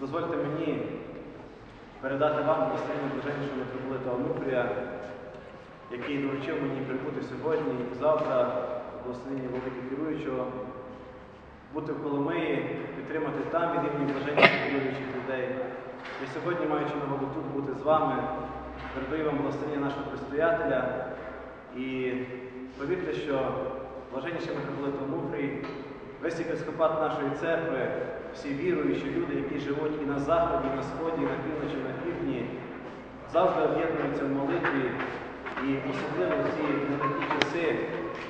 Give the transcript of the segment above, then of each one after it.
Дозвольте мені передати вам благословення блаженнішого митрополита Онуфрія, який доручив мені прибути сьогодні і завтра благословенні великого керуючого, бути в Коломиї, підтримати там від імені блаженніших віруючих людей. Я сьогодні, маючи нагоду тут бути з вами, передаю вам благословення нашого предстоятеля і повірте, що блаженніший митрополит Онуфрій, весь єпископат нашої церкви, всі віруючі люди, які живуть і на заході, і на сході, і на півночі, і на півдні, завжди об'єднуються в молитві і особливо в ці нелегкі часи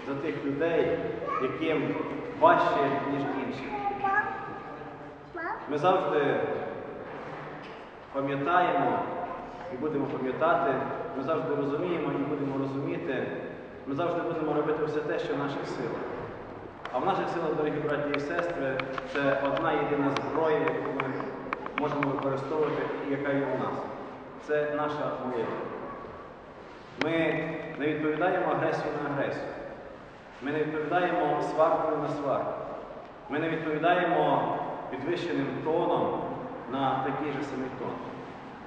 за тих людей, яким важче, ніж іншим. Ми завжди пам'ятаємо і будемо пам'ятати, ми завжди розуміємо і будемо розуміти, ми завжди будемо робити все те, що в наших силах. А в наших силах, дорогі браті і сестри, це одна єдина зброя, яку ми можемо використовувати і яка є у нас. Це наша молитва. Ми не відповідаємо агресію на агресію. Ми не відповідаємо сваркою на сварку. Ми не відповідаємо підвищеним тоном на такий же самий тон.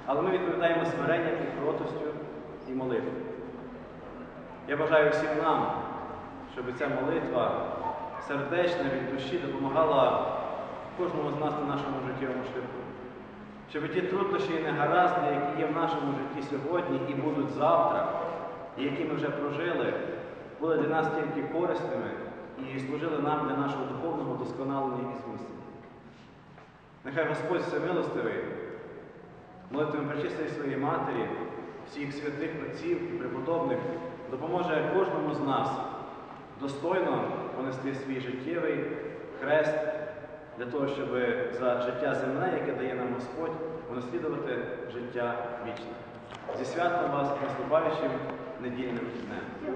Але ми відповідаємо смиренням і кротостю і молитвою. Я бажаю всім нам, щоб ця молитва сердечна від душі допомагала кожному з нас на нашому життєвому шляху. Щоб ті труднощі і негаразди, які є в нашому житті сьогодні і будуть завтра, і які ми вже прожили, були для нас тільки корисними і служили нам для нашого духовного досконалення і зміцнення. Нехай Господь всемилостивий, молитвами причистої своєї матері, всіх святих отців і преподобних, допоможе кожному з нас достойно понести свій життєвий хрест для того, щоб за життя земне, яке дає нам Господь, унаслідувати життя вічне. Зі святом вас наступаючим недільним днем.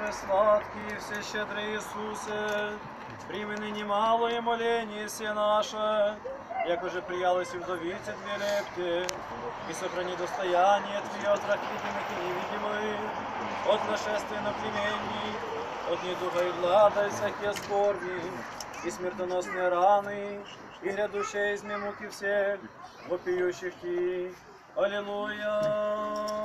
Пресладкий, всещедрый Иисусе, прими ныне малое моление все наше, як уже приялось и вдовице Тве лепте, и сохрани достояние Твое от рак видимых и невидимых, от нашествия на племений, от недуга и глада, и всякие скорби, и смертоносные раны, и грядущие изме муки всех, вопиющих Ти. Аллилуйя!